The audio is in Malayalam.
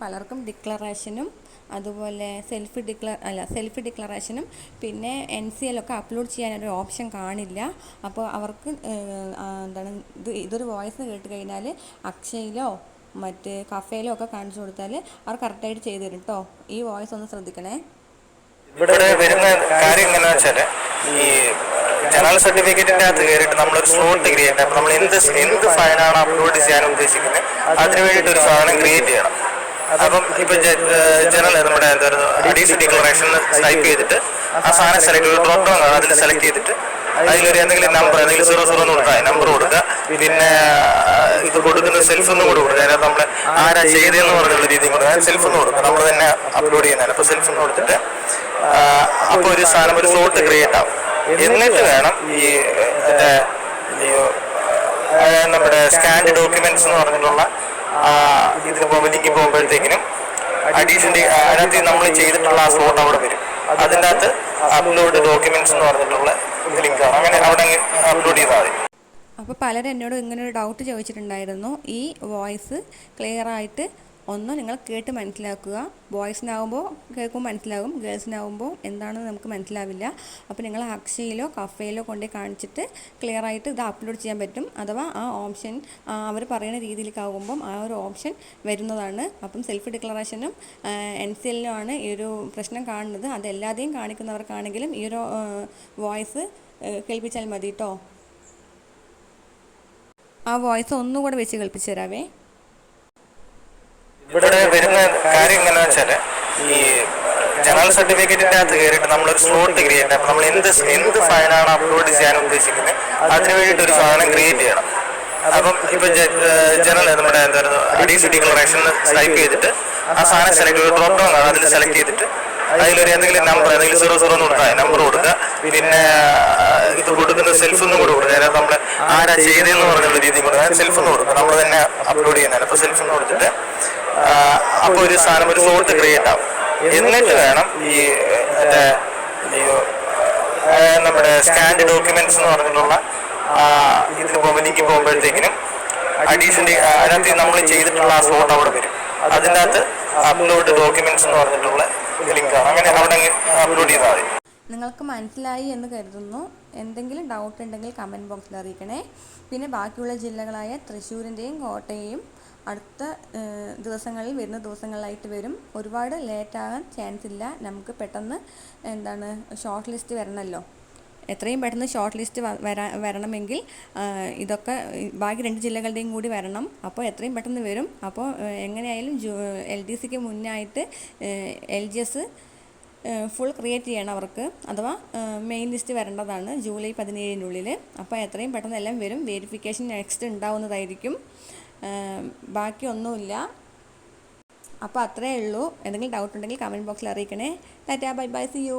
പലർക്കും ഡിക്ലറേഷനും അതുപോലെ സെൽഫ് ഡിക്ല അല്ല സെൽഫ് ഡിക്ലറേഷനും പിന്നെ എൻ സി എല്ലൊക്കെ അപ്ലോഡ് ചെയ്യാനൊരു ഓപ്ഷൻ കാണില്ല. അപ്പോൾ അവർക്ക് എന്താണ് ഇത് ഇതൊരു വോയിസ് കേട്ട് കഴിഞ്ഞാൽ അക്ഷയിലോ മറ്റ് കഫേയിലോ ഒക്കെ കാണിച്ചു കൊടുത്താൽ അവർ കറക്റ്റായിട്ട് ചെയ്തു തരും കേട്ടോ ഈ വോയിസ് ഒന്ന് ശ്രദ്ധിക്കണേ. ഇവിടെ വരുന്ന കാര്യം എങ്ങനെയാ വെച്ചാൽ ഈ ജനറൽ സർട്ടിഫിക്കറ്റിന്റെ അകത്ത് കയറിയിട്ട് നമ്മളൊരു ഡിഗ്രി ക്രിയേറ്റ് അപ്പൊ നമ്മൾ എന്ത് എന്ത് ഫയലാണ് അപ്ലോഡ് ചെയ്യാൻ ഉദ്ദേശിക്കുന്നത്? അതിന് വേണ്ടിയിട്ട് ഒരു സാധനം ക്രിയേറ്റ് ചെയ്യണം. അപ്പം ഇപ്പൊ ജനറൽ നമ്മുടെ എന്തായിരുന്നു അഡീഷണൽ ഡിക്ലറേഷൻ ടൈപ്പ് ചെയ്തിട്ട് ആ സാധനം സെലക്ട് ചെയ്ത് ഡ്രോപ്പ് ഡൗൺ അതിൽ സെലക്ട് ചെയ്തിട്ട് അതിലൊരു എന്തെങ്കിലും നമ്പർ എന്തെങ്കിലും സീറോ സീറോ എന്ന് കൊടുക്കുക നമ്പർ കൊടുക്കുക. പിന്നെ ഇത് കൊടുക്കുന്ന സെൽഫ് ഒന്നും കൂടെ കൊടുക്കുക. അതിനകത്ത് നമ്മൾ ആരാ ചെയ്തതെന്ന് പറഞ്ഞുള്ള രീതിയിൽ കൊടുക്കുക. സെൽഫ് ഒന്ന് കൊടുക്കുക നമ്മൾ തന്നെ അപ്ലോഡ് ചെയ്യുന്നതാണ്. അപ്പോൾ സെൽഫ് ഒന്ന് കൊടുത്തിട്ട് അപ്പോൾ ഒരു സാധനം ഒരു സ്ലോട്ട് ക്രിയേറ്റ് ആവും. എന്നിട്ട് വേണം. ഈ നമ്മുടെ സ്കാൻഡ് ഡോക്യുമെന്റ്സ് എന്ന് പറഞ്ഞിട്ടുള്ള ഇതിന് ലിങ്ക് പോകുമ്പോഴത്തേക്കിനും അഡീഷണൽ അതിനകത്ത് നമ്മൾ ചെയ്തിട്ടുള്ള ആ സ്ലോട്ട് അവിടെ വരും. അതിന്റെ അകത്ത് അപ്ലോഡ് ഡോക്യുമെന്റ്സ് എന്ന് പറഞ്ഞിട്ടുള്ള ലിങ്കാണ് അങ്ങനെ അവിടെ അപ്ലോഡ് ചെയ്താൽ മതി. അപ്പോൾ പലരും എന്നോട് ഇങ്ങനെ ഒരു ഡൗട്ട് ചോദിച്ചിട്ടുണ്ടായിരുന്നു. ഈ വോയിസ് ക്ലിയർ ആയിട്ട് ഒന്ന് നിങ്ങൾ കേട്ട് മനസ്സിലാക്കുക. ബോയ്സിനാവുമ്പോൾ കേൾക്കുമ്പോൾ മനസ്സിലാകും. ഗേൾസിനാവുമ്പോൾ എന്താണെന്ന് നമുക്ക് മനസ്സിലാവില്ല. അപ്പോൾ നിങ്ങൾ അക്ഷയിലോ കഫയിലോ കൊണ്ടേ കാണിച്ചിട്ട് ക്ലിയർ ആയിട്ട് ഇത് അപ്ലോഡ് ചെയ്യാൻ പറ്റും. അഥവാ ആ ഓപ്ഷൻ അവർ പറയുന്ന രീതിയിലേക്കാകുമ്പം ആ ഒരു ഓപ്ഷൻ വരുന്നതാണ്. അപ്പം സെൽഫ് ഡിക്ലറേഷനും എൻ സി എല്ലിനുമാണ് ഈ ഒരു പ്രശ്നം കാണുന്നത്. അത് എല്ലാതെയും കാണിക്കുന്നവർക്കാണെങ്കിലും ഈ ഒരു വോയിസ് കേൾപ്പിച്ചാൽ മതി കേട്ടോ ആ വോയിസ് ഒന്നുകൂടെ വെച്ച് കേൾപ്പിച്ചു തരാവേ. ഇവിടെ വരുന്ന കാര്യം എങ്ങനെയാ വെച്ചാൽ ഈ ജനറൽ സർട്ടിഫിക്കറ്റിന്റെ അകത്ത് കയറിയിട്ട് നമ്മളൊരു സ്ലോട്ട് ക്രിയേറ്റ് അപ്പൊ നമ്മൾ എന്ത് എന്ത് ഫയലാണ് അപ്ലോഡ് ചെയ്യാൻ ഉദ്ദേശിക്കുന്നത്? അതിന് വേണ്ടിയിട്ട് ഒരു സാധനം ക്രിയേറ്റ് ചെയ്യണം. അപ്പം ഇപ്പൊ ജനറൽ നമ്മുടെ എന്തായിരുന്നു അഡീഷണൽ ഡിക്ലറേഷൻ ടൈപ്പ് ചെയ്തിട്ട് ആ സാധനം സെലക്ട് ചെയ്ത് ഡ്രോപ്പ് ഡൗൺ അതിൽ സെലക്ട് ചെയ്തിട്ട് അതിലൊരു എന്തെങ്കിലും നമ്പർ എന്തെങ്കിലും സീറോ സീറോ എന്ന് കൊടുക്കുക നമ്പർ കൊടുക്കുക. പിന്നെ ഇത് കൊടുക്കുന്ന സെൽഫ് ഒന്നും കൂടെ കൊടുക്കുക. നമ്മൾ ആരാ ചെയ്തതെന്ന് പറഞ്ഞുള്ള രീതിയിൽ കൊടുക്കുക. സെൽഫ് ഒന്ന് കൊടുക്കുക. നമ്മൾ തന്നെ അപ്ലോഡ് ചെയ്യുന്നതാണ്. അപ്പോൾ സെൽഫ് ഒന്ന് കൊടുത്തിട്ട് അപ്പോൾ ഒരു സാധനം ഒരു സോൾട്ട് ക്രിയേറ്റ് ആവും. എന്നിട്ട് വേണം ഈ നമ്മുടെ സ്കാൻഡ് ഡോക്യുമെന്റ്സ് എന്ന് പറഞ്ഞിട്ടുള്ള ഇതിന് പോകുമ്പോൾ ലിങ്ക് പോകുമ്പോഴത്തേക്കിനും അഡീഷണലി അതിനകത്ത് നമ്മൾ ചെയ്തിട്ടുള്ള ആ സ്ലോട്ട് അവിടെ വരും. അതിന്റെ അകത്ത് അപ്ലോഡ് ഡോക്യുമെന്റ്സ് എന്ന് പറഞ്ഞിട്ടുള്ള ലിങ്കാണ് അങ്ങനെ അവിടെ അപ്ലോഡ് ചെയ്താൽ മതി. നിങ്ങൾക്ക് മനസ്സിലായി എന്ന് കരുതുന്നു. എന്തെങ്കിലും ഡൗട്ട് ഉണ്ടെങ്കിൽ കമന്റ് ബോക്സിൽ അറിയിക്കണേ. പിന്നെ ബാക്കിയുള്ള ജില്ലകളായ തൃശ്ശൂരിന്റെയും കോട്ടയെയും അടുത്ത ദിവസങ്ങളിൽ വരുന്ന ദിവസങ്ങളിലായിട്ട് വരും. ഒരുപാട് ലേറ്റ് ആകാൻ ചാൻസ് ഇല്ല. നമുക്ക് പെട്ടെന്ന് എന്താണ് ഷോർട്ട് ലിസ്റ്റ് വരണമല്ലോ എത്രയും പെട്ടെന്ന് ഷോർട്ട് ലിസ്റ്റ് വരാ വരണമെങ്കിൽ ഇതൊക്കെ ബാക്കി രണ്ട് ജില്ലകളുടെയും കൂടി വരണം. അപ്പോൾ എത്രയും പെട്ടെന്ന് വരും. അപ്പോൾ എങ്ങനെയായാലും ജൂ എൽ ഡി സിക്ക് മുന്നായിട്ട് L G S full create ചെയ്യണം അവർക്ക്. അഥവാ മെയിൻ ലിസ്റ്റ് വരേണ്ടതാണ് ജൂലൈ പതിനേഴിനുള്ളിൽ. അപ്പോൾ എത്രയും പെട്ടെന്ന് എല്ലാം വരും. Verification next ഉണ്ടാവുന്നതായിരിക്കും. ഏഹ് ബാക്കി ഒന്നുമില്ല അപ്പോൾ അത്രയേ ഉള്ളൂ. എന്തെങ്കിലും ഡൗട്ട് ഉണ്ടെങ്കിൽ കമന്റ് ബോക്സിൽ അറിയിക്കണേ. Tata bye bye see you